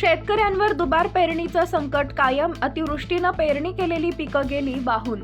शेतकऱ्यांवर दुबार पेरणीचं संकट कायम अतिवृष्टीनं पेरणी केलेली पिकं गेली वाहून.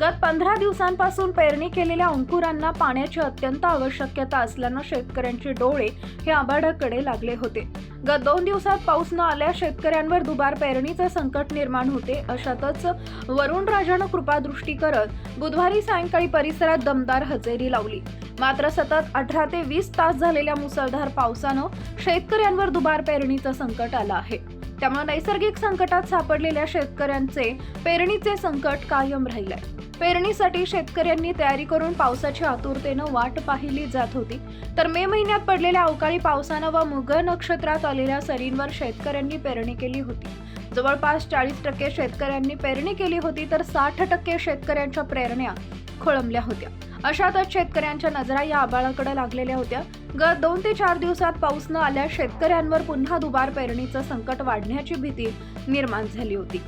गत पंधरा दिवसांपासून पेरणी केलेल्या अंकुरांना पाण्याची अत्यंत आवश्यकता असल्यानं शेतकऱ्यांचे डोळे हे आबाडाकडे लागले होते. गत दोन दिवसात पाऊस न आल्या शेतकऱ्यांवर दुबार पेरणीचं संकट निर्माण होते अशातच वरुण राजानं कृपादृष्टी करत बुधवारी सायंकाळी परिसरात दमदार हजेरी लावली. मात्र सतत अठरा ते वीस तास झालेल्या मुसळधार पावसानं शेतकऱ्यांवर दुबार पेरणीचं संकट आलं आहे. त्यामुळे नैसर्गिक संकटात सापडलेल्या शेतकऱ्यांचे पेरणीचे संकट कायम राहिलंय. पेरणीसाठी शेतकऱ्यांनी तयारी करून पावसाची आतुरतेनं वाट पाहिली जात होती. तर मे महिन्यात पडलेल्या अवकाळी पावसानं व मुग नक्षत्रात आलेल्या सरींवर शेतकऱ्यांनी पेरणी केली होती. जवळपास चाळीस टक्के शेतकऱ्यांनी पेरणी केली होती तर साठ टक्के शेतकऱ्यांच्या प्रेरण्या खोळंबल्या होत्या. अशातच शेतकऱ्यांच्या नजरा या आबाळाकडे लागलेल्या होत्या. गत दोन ते चार दिवसात पाऊस न आल्यास शेतकऱ्यांवर पुन्हा दुबार पेरणीचं संकट वाढण्याची भीती निर्माण झाली होती.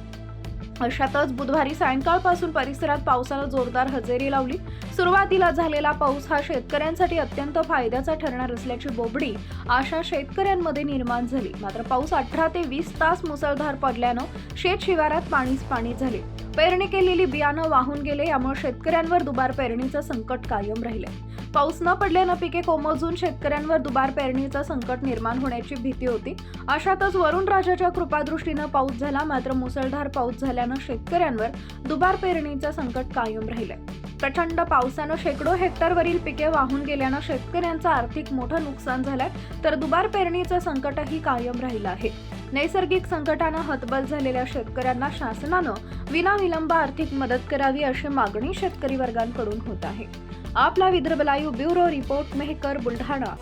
अशातच बुधवारी सायंकाळपासून परिसरात पावसानं जोरदार हजेरी लावली. सुरुवातीला झालेला पाऊस हा शेतकऱ्यांसाठी अत्यंत फायद्याचा ठरणार असल्याची बोबडी आशा शेतकऱ्यांमध्ये निर्माण झाली. मात्र पाऊस अठरा ते वीस तास मुसळधार पडल्यानं शेत शिवारात पाणीच पाणी झाले. पेरणी केलेली बियाणं वाहून गेले यामुळे शेतकऱ्यांवर दुबार पेरणीचं संकट कायम राहिले पाऊस न पडल्यानं पिके कोमजून शेतकऱ्यांवर दुबार पेरणीचं संकट निर्माण होण्याची भीती होती. अशातच वरुण राजाच्या कृपादृष्टीनं पाऊस झाला मात्र मुसळधार पाऊस झाल्यानं शेतकऱ्यांवर दुबार पेरणीचं संकट कायम राहिलंय. प्रचंड पावसानं शेकडो हेक्टरवरील पिके वाहून गेल्यानं शेतकऱ्यांचं आर्थिक मोठं नुकसान झालंय तर दुबार पेरणीचं संकटही कायम राहिलं आहे. नैसर्गिक संकटानं हतबल झालेल्या शेतकऱ्यांना शासनानं विनाविलंब आर्थिक मदत करावी अशी मागणी शेतकरी वर्गांकडून होत आहे. आपला Vidarbha live bureau report Mehkar Buldhana.